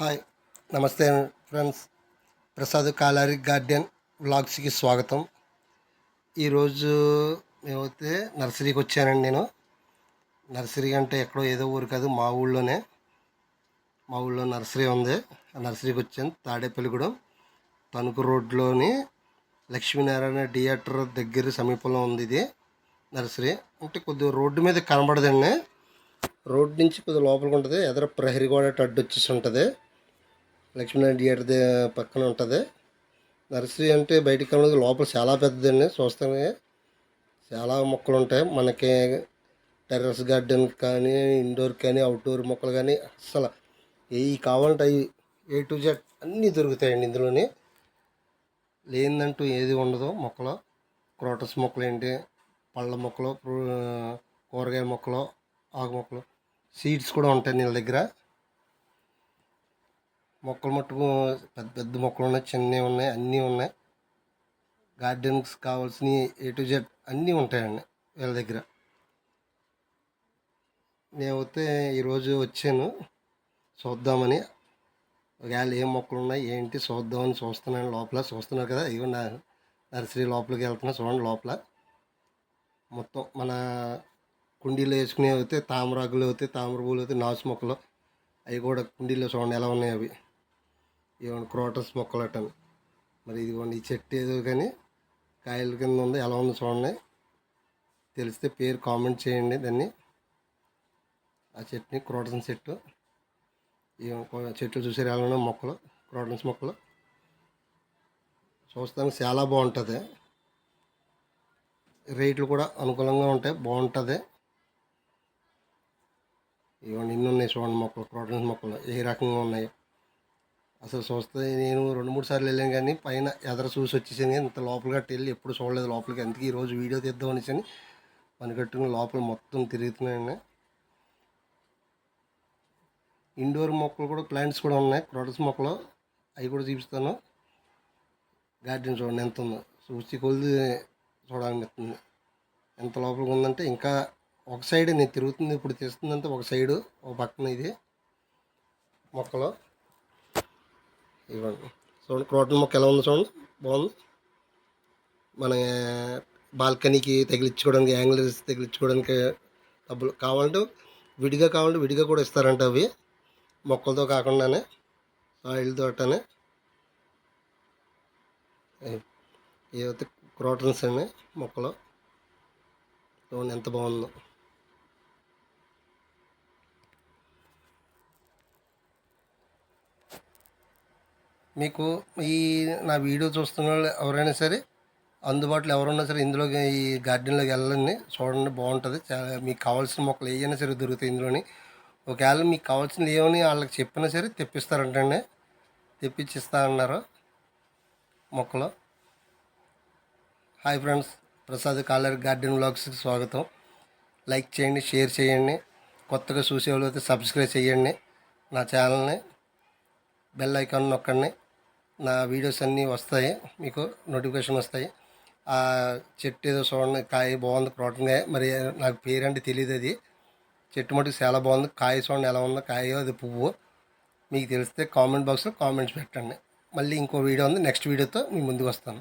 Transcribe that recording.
Hi నమస్తే friends. Prasad Kalari garden వ్లాగ్స్కి స్వాగతం. ఈరోజు మేమైతే నర్సరీకి వచ్చానండి నేను. నర్సరీ అంటే ఎక్కడో ఏదో ఊరు కాదు మా ఊళ్ళోనే. మా ఊళ్ళో నర్సరీ ఉంది. ఆ నర్సరీకి వచ్చాను తాడేపల్లిగూడెం. తణుకు రోడ్లోని లక్ష్మీనారాయణ థియేటర్ దగ్గర సమీపంలో ఉంది ఇది నర్సరీ. అంటే కొద్దిగా రోడ్డు మీద కనబడదండి. రోడ్ నుంచి కొద్దిగా లోపలికి ఉంటుంది. ఎదర ప్రహరీ గోడ అడ్డు వచ్చేసి ఉంటుంది. లక్ష్మీనారాయణ థియేటర్ దే- పక్కన ఉంటుంది. నర్సరీ అంటే బయటికి కనబడదు లోపల చాలా పెద్దదండి చూస్తానే. చాలా మొక్కలు ఉంటాయి మనకి టెర్రస్ గార్డెన్ కానీ ఇండోర్ కానీ అవుట్డోర్ మొక్కలు కానీ అసలు ఏవి కావాలంటే అవి ఏ టు జెడ్ అన్నీ దొరుకుతాయండి ఇందులోనే. లేదంటూ ఏది ఉండదు మొక్కలు. క్రోటస్ మొక్కలు ఏంటి? పళ్ళ మొక్కలు కూరగాయ మొక్కలు ఆకు మొక్కలు. సీడ్స్ కూడా ఉంటాయి నీళ్ళ దగ్గర. మొక్కలు మట్టుకు పెద్ద పెద్ద మొక్కలు ఉన్నాయి చిన్నవి ఉన్నాయి అన్నీ ఉన్నాయి. గార్డెన్స్ కావాల్సినవి ఏ టు జెడ్ అన్నీ ఉంటాయండి వీళ్ళ దగ్గర. నేనైతే ఈరోజు వచ్చాను చూద్దామని. ఒకవేళ ఏం మొక్కలు ఉన్నాయి ఏంటి చూద్దామని చూస్తున్నాను లోపల. చూస్తున్నారు కదా ఇవి నా నర్సరీ లోపలికి వెళ్తున్నా చూడండి లోపల. మొత్తం మన కుండీలో వేసుకునే అయితే తామరాకులు అయితే తామర పూలు అయితే నాచు మొక్కలు అవి కూడా కుండీలో చూడండి ఎలా ఉన్నాయి అవి. ఇవ్వండి క్రోటస్ మొక్కలు అట్టని. మరి ఇదిగోండి ఈ చెట్టు ఏదో కానీ కాయల కింద ఉంది ఎలా ఉంది చూడండి. తెలిస్తే పేరు కామెంట్ చేయండి దాన్ని. ఆ చెట్టుని క్రోటన్స్ చెట్టు. ఈ చెట్లు చూసారు ఎలా ఉన్నాయి మొక్కలు క్రోటన్స్ మొక్కలు. చూస్తానికి చాలా బాగుంటుంది. రేట్లు కూడా అనుకూలంగా ఉంటాయి బాగుంటుంది. ఇవన్నీ ఇన్ని ఉన్నాయి చూడండి మొక్కలు క్రోటన్స్ మొక్కలు ఏ రకంగా ఉన్నాయి. అసలు చూస్తే నేను రెండు మూడు సార్లు వెళ్ళాను కానీ పైన ఎదర చూసి వచ్చేసాను కానీ ఇంత లోపలికి వెళ్ళి ఎప్పుడు చూడలేదు లోపలికి. అందుకే ఈరోజు వీడియో తీద్దాం అనేసి పని కట్టుకుని లోపల మొత్తం తిరుగుతున్నాయండి ఇండోర్ మొక్కలు కూడా ప్లాంట్స్ కూడా ఉన్నాయి. క్రోటస్ మొక్కలు అవి కూడా చూపిస్తాను. గార్డెన్ చూడండి ఎంత ఉందో. చూసి కొలిది చూడాలనిపిస్తుంది ఎంత లోపలికి ఉందంటే ఇంకా ఒక సైడ్ నేను తిరుగుతుంది ఇప్పుడు తీస్తుందంటే ఒక సైడు ఒక పక్కన ఇది మొక్కలు. ఇవ్వండి. చూడండి క్రోటన్ మొక్క ఎలా ఉంది చూడండి. బాగుంది. మన బాల్కనీకి తగిలించుకోవడానికి యాంగిల్స్ తగిలించుకోవడానికి డబ్బులు కావాలంటే విడిగా కావాలంటే విడిగా కూడా ఇస్తారంట అవి. మొక్కలతో కాకుండానే ఆయిల్తో అట్టనే ఏవైతే క్రోటన్స్ అండి మొక్కలు. చూడండి ఎంత బాగుందో. మీకు ఈ నా వీడియో చూస్తున్న వాళ్ళు ఎవరైనా సరే అందుబాటులో ఎవరున్నా సరే ఇందులోకి ఈ గార్డెన్లోకి వెళ్ళండి. చూడండి బాగుంటుంది. చాలా మీకు కావాల్సిన మొక్కలు ఏవైనా సరే దొరుకుతాయి ఇందులోని. ఒకవేళ మీకు కావాల్సింది ఏమని వాళ్ళకి చెప్పినా సరే తెప్పిస్తారంటండి. తెప్పించిస్తా అన్నారు మొక్కలు. Hi friends Prasad Kalar garden బ్లాగ్స్కి స్వాగతం. లైక్ చేయండి షేర్ చేయండి. కొత్తగా చూసేవాళ్ళు అయితే సబ్స్క్రైబ్ చేయండి నా ఛానల్ని. బెల్ ఐకాన్ నొక్కండి. నా వీడియోస్ అన్నీ వస్తాయి. మీకు నోటిఫికేషన్ వస్తాయి. ఆ చెట్టు ఏదో చూడండి కాయ బాగుంది ప్రోటీన్ మరి నాకు పేరు అంటే తెలియదు అది. చెట్టు మటుకు చాలా బాగుంది. కాయ చూడండి ఎలా ఉందో కాయ అది పువ్వు. మీకు తెలిస్తే కామెంట్ బాక్స్లో కామెంట్స్ పెట్టండి. మళ్ళీ ఇంకో వీడియో ఉంది. నెక్స్ట్ వీడియోతో మీ ముందుకు వస్తాను.